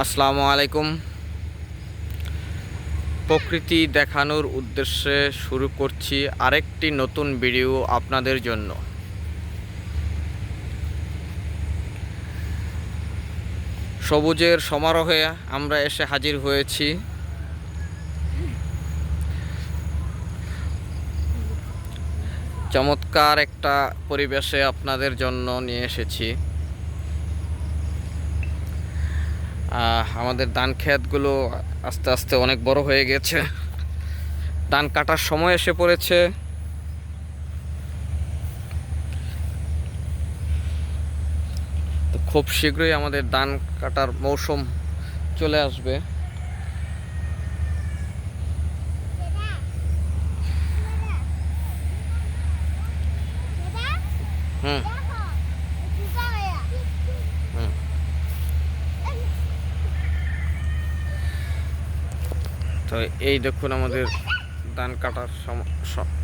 আসসালামু আলাইকুম। প্রকৃতি দেখানোর উদ্দেশ্যে শুরু করছি আরেকটি নতুন ভিডিও আপনাদের জন্য। সবুজের সমারোহে আমরা এসে হাজির হয়েছি। চমৎকার একটা পরিবেশে আপনাদের জন্য নিয়ে এসেছি। আমাদের ধান খেতগুলো আস্তে আস্তে অনেক বড় হয়ে গেছে। ধান কাটার সময় এসে পড়েছে। খুব শীঘ্রই আমাদের ধান কাটার মৌসুম চলে আসবে। তো এই দেখুন আমাদের ধান কাটার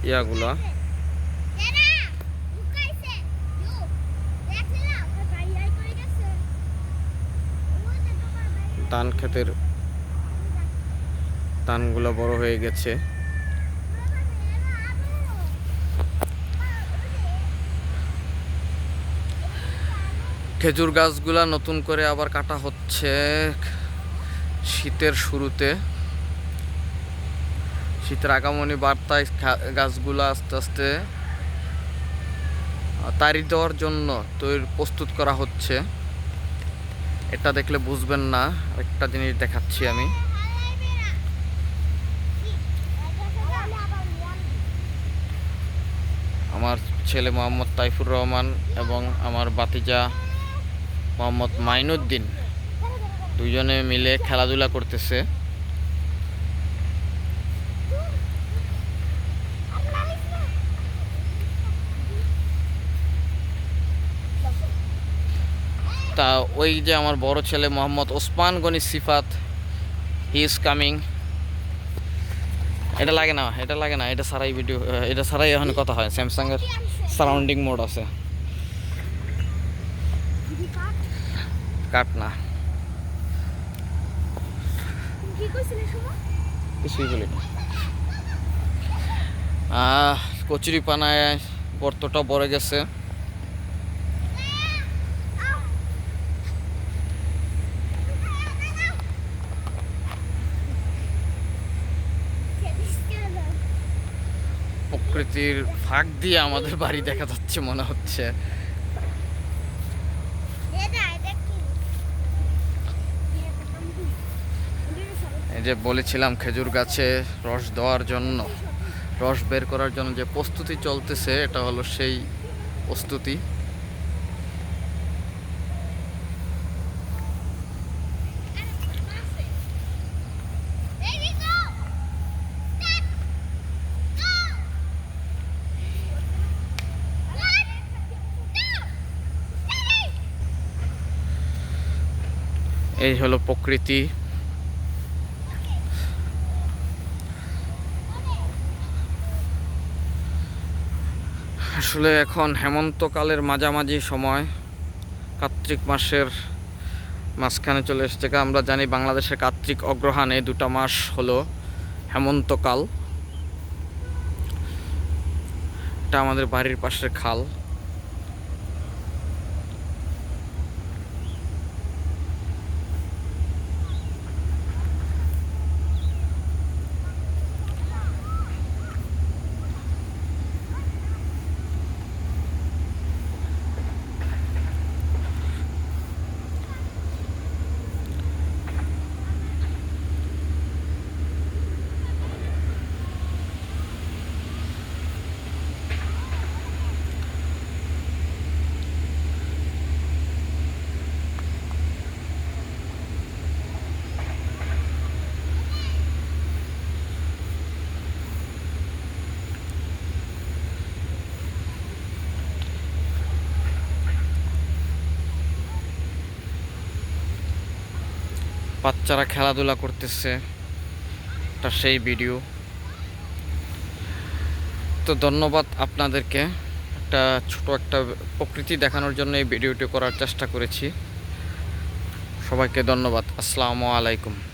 ইয়াগুলা। ধান ক্ষেতের ধানগুলো বড় হয়ে গেছে। খেজুর গাছগুলা নতুন করে আবার কাটা হচ্ছে শীতের শুরুতে। শীতের আগমনী বার্তায় গাছগুলো আস্তে আস্তে তারি দেওয়ার জন্য তৈরি, প্রস্তুত করা হচ্ছে। এটা দেখলে বুঝবেন না একটা জিনিস দেখাচ্ছি আমি। আমার ছেলে মোহাম্মদ তাইফুর রহমান এবং আমার বাতিজা মোহাম্মদ মাইনুদ্দিন, দুজনে মিলে খেলাধুলা করতেছে। তা ওই যে আমার বড় ছেলে Mohammad Osman Gani Sifat he is coming এটা লাগে না, এটা লাগে না, এটা সারাই ভিডিও এটা সারাই এখন কথা হয়। স্যামসাংয়ের সারাউন্ডিং মোড আছে। কাট না। কচুরি পানায় গর্তটা বড়ে গেছে। প্রকৃতির ফাঁক দিয়ে আমাদের বাড়ি দেখা যাচ্ছে মনে হচ্ছে। এই যে বলেছিলাম খেজুর গাছে রস দেওয়ার জন্য, রস বের করার জন্য যে প্রস্তুতি চলতেছে, এটা হলো সেই প্রস্তুতি। এই হলো প্রকৃতি। আসলে এখন হেমন্তকালের মাঝামাঝি সময়, কার্তিক মাসের মাঝখানে চলে এসেছে। আমরা জানি বাংলাদেশের কার্তিক অগ্রহায়ণে দুটা মাস হলো হেমন্তকাল। এটা আমাদের বাড়ির পাশের খাল। বাচ্চারা খেলাধুলা করতেছে, তার সেই ভিডিও তো ধন্যবাদ আপনাদেরকে, একটা ছোট একটা প্রকৃতি দেখানোর জন্য এই ভিডিওটি করার চেষ্টা করেছি। সবাইকে ধন্যবাদ, আসসালামু আলাইকুম।